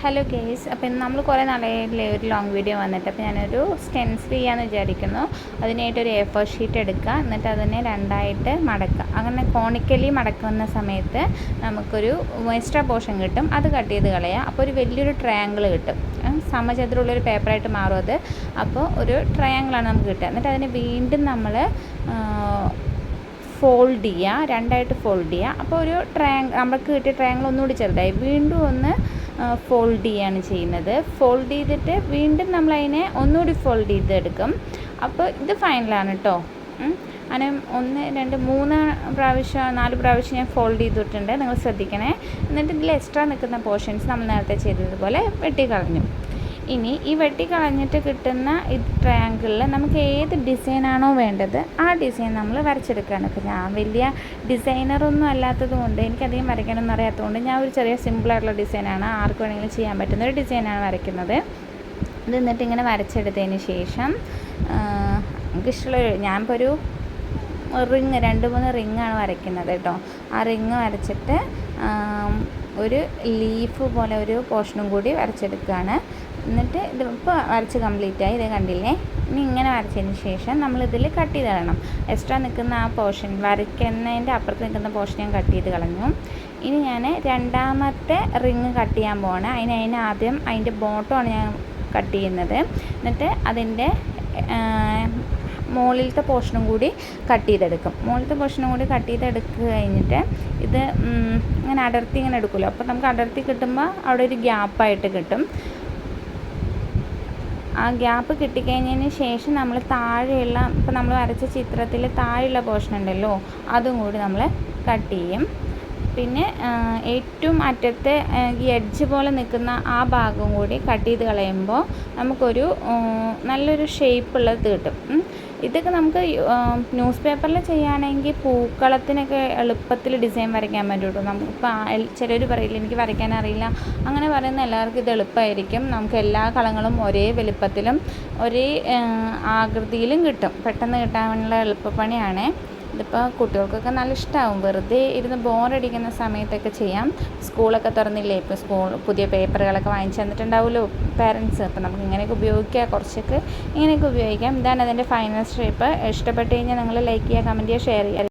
Hello guys അപ്പം നമ്മൾ കുറേ നാളായില്ലേ ഒരു ലോങ് വീഡിയോ വന്നിട്ട്. അപ്പോൾ ഞാനൊരു സ്റ്റെൻസിൽ ചെയ്യാമെന്ന് വിചാരിക്കുന്നു. അതിനായിട്ട് ഒരു എ ഫോർ ഷീറ്റ് എടുക്കുക. എന്നിട്ട് അതിനെ രണ്ടായിട്ട് മടക്കുക. അങ്ങനെ കോണിക്കലി മടക്കുന്ന സമയത്ത് നമുക്കൊരു എക്സ്ട്രാ പോർഷൻ കിട്ടും. അത് കട്ട് ചെയ്ത് കളയുക അപ്പോൾ ഒരു വലിയൊരു ട്രയാങ്കിൾ കിട്ടും. സമചതുരമുള്ളൊരു പേപ്പറായിട്ട് മാറും അത്. അപ്പോൾ ഒരു ട്രയാങ്കിളാണ് നമുക്ക് കിട്ടുക. എന്നിട്ട് അതിനെ വീണ്ടും നമ്മൾ ഫോൾഡ് ചെയ്യുക രണ്ടായിട്ട് ഫോൾഡ് ചെയ്യുക അപ്പോൾ ഒരു ട്രയാങ് നമുക്ക് കിട്ടിയ ട്രയാങ്കിൾ ഒന്നുകൂടി ചെറുതായി. വീണ്ടും ഒന്ന് ഫോൾഡ് ചെയ്യുകയാണ് ചെയ്യുന്നത്. ഫോൾഡ് ചെയ്തിട്ട് വീണ്ടും നമ്മൾ അതിനെ ഒന്നുകൂടി ഫോൾഡ് ചെയ്തെടുക്കും. അപ്പോൾ ഇത് ഫൈനലാണ് കേട്ടോ അങ്ങനെ ഒന്ന് രണ്ട് മൂന്ന് പ്രാവശ്യം നാല് പ്രാവശ്യം ഞാൻ ഫോൾഡ് ചെയ്തിട്ടുണ്ട്. നിങ്ങൾ ശ്രദ്ധിക്കണേ. എന്നിട്ട് ഇതിൽ എക്സ്ട്രാ നിൽക്കുന്ന പോർഷൻസ് നമ്മൾ നേരത്തെ ചെയ്തതുപോലെ വെട്ടിക്കളഞ്ഞു. ഇനി ഈ വെട്ടി കളഞ്ഞിട്ട് കിട്ടുന്ന ഈ ട്രയാങ്കിളിൽ നമുക്ക് ഏത് ഡിസൈനാണോ വേണ്ടത് ആ ഡിസൈൻ നമ്മൾ വരച്ചെടുക്കുകയാണ്. ഇപ്പോൾ ഞാൻ വലിയ ഡിസൈനറൊന്നും അല്ലാത്തത് കൊണ്ട് എനിക്കധികം വരയ്ക്കാനൊന്നും അറിയാത്തതുകൊണ്ട് ഞാൻ ഒരു ചെറിയ സിമ്പിളായിട്ടുള്ള ഡിസൈനാണ് ആർക്ക് വേണമെങ്കിലും ചെയ്യാൻ പറ്റുന്ന ഒരു ഡിസൈനാണ് വരയ്ക്കുന്നത്. ഇത് എന്നിട്ട് ഇങ്ങനെ വരച്ചെടുത്തതിന് ശേഷം നമുക്ക് ഇഷ്ടമുള്ള ഞാനിപ്പോൾ ഒരു റിങ് രണ്ട് മൂന്ന് റിങ്ങാണ് വരയ്ക്കുന്നത് കേട്ടോ. ആ റിങ് വരച്ചിട്ട് ഒരു ലീഫ് പോലെ ഒരു പോർഷനും കൂടി വരച്ചെടുക്കുകയാണ്. എന്നിട്ട് ഇത് ഇപ്പോൾ വരച്ച് കംപ്ലീറ്റ് ആയി. ഇത് കണ്ടില്ലേ? ഇനി ഇങ്ങനെ വരച്ചതിന് ശേഷം നമ്മൾ ഇതിൽ കട്ട് ചെയ്ത് കളയണം. എക്സ്ട്രാ നിൽക്കുന്ന ആ പോർഷൻ വരയ്ക്കുന്നതിന്റെ അപ്പുറത്ത് നിൽക്കുന്ന പോർഷൻ ഞാൻ കട്ട് ചെയ്ത് കളഞ്ഞു. ഇനി ഞാൻ രണ്ടാമത്തെ റിങ് കട്ട് ചെയ്യാൻ പോവാണ്. അതിന് അതിന് ആദ്യം അതിന്റെ ബോട്ടമാണ് ഞാൻ കട്ട് ചെയ്യുന്നത്. എന്നിട്ട് അതിന്റെ മുകളിലത്തെ പോർഷനും കൂടി കട്ട് ചെയ്തെടുക്കും. മുകളിലത്തെ പോർഷനും കൂടി കട്ട് ചെയ്തെടുക്കുക കഴിഞ്ഞിട്ട് ഇത് ഇങ്ങനെ അടർത്തി ഇങ്ങനെ എടുക്കുമല്ലോ. അപ്പോൾ നമുക്ക് അടർത്തി കിട്ടുമ്പോൾ അവിടെ ഒരു ഗ്യാപ്പായിട്ട് കിട്ടും. ആ ഗ്യാപ്പ് കിട്ടിക്കഴിഞ്ഞതിന് ശേഷം നമ്മൾ താഴെയുള്ള ഇപ്പോൾ നമ്മൾ വരച്ച ചിത്രത്തിൽ താഴെയുള്ള പോർഷൻ ഉണ്ടല്ലോ അതും കൂടി നമ്മൾ കട്ട് ചെയ്യും പിന്നെ ഏറ്റവും അറ്റത്തെ ഈ എഡ്ജ് പോലെ നിൽക്കുന്ന ആ ഭാഗം കൂടി കട്ട് ചെയ്ത് കളയുമ്പോൾ നമുക്കൊരു നല്ലൊരു ഷേപ്പ് ഉള്ളത് കിട്ടും. ഇതൊക്കെ നമുക്ക് ന്യൂസ് പേപ്പറിൽ ചെയ്യുകയാണെങ്കിൽ പൂക്കളത്തിനൊക്കെ എളുപ്പത്തിൽ ഡിസൈൻ വരയ്ക്കാൻ പറ്റുള്ളൂ നമുക്ക് ചിലർ പറയില്ല എനിക്ക് വരയ്ക്കാൻ അറിയില്ല. അങ്ങനെ പറയുന്ന എല്ലാവർക്കും ഇത് എളുപ്പമായിരിക്കും നമുക്ക് എല്ലാ കളങ്ങളും ഒരേ വലുപ്പത്തിലും ഒരേ ആകൃതിയിലും കിട്ടും. പെട്ടെന്ന് കിട്ടാനുള്ള എളുപ്പപ്പണിയാണ്. ഇതിപ്പോൾ കുട്ടികൾക്കൊക്കെ നല്ല ഇഷ്ടമാവും വെറുതെ ഇരുന്ന് ബോറടിക്കുന്ന സമയത്തൊക്കെ ചെയ്യാം. സ്കൂളൊക്കെ തുറന്നില്ലേ? ഇപ്പോൾ സ്കൂൾ പുതിയ പേപ്പറുകളൊക്കെ വാങ്ങിച്ചു തന്നിട്ടുണ്ടാവുമല്ലോ പാരൻസ് അപ്പോൾ നമുക്ക് ഇങ്ങനെയൊക്കെ ഉപയോഗിക്കാം. കുറച്ചൊക്കെ ഇങ്ങനെയൊക്കെ ഉപയോഗിക്കാം. ഇതാണ് അതിന്റെ ഫൈനൽ ഷേപ്പ് ഇഷ്ടപ്പെട്ട് കഴിഞ്ഞാൽ നിങ്ങൾ ലൈക്ക് ചെയ്യുക കമന്റ് ചെയ്യുക ഷെയർ ചെയ്യുക.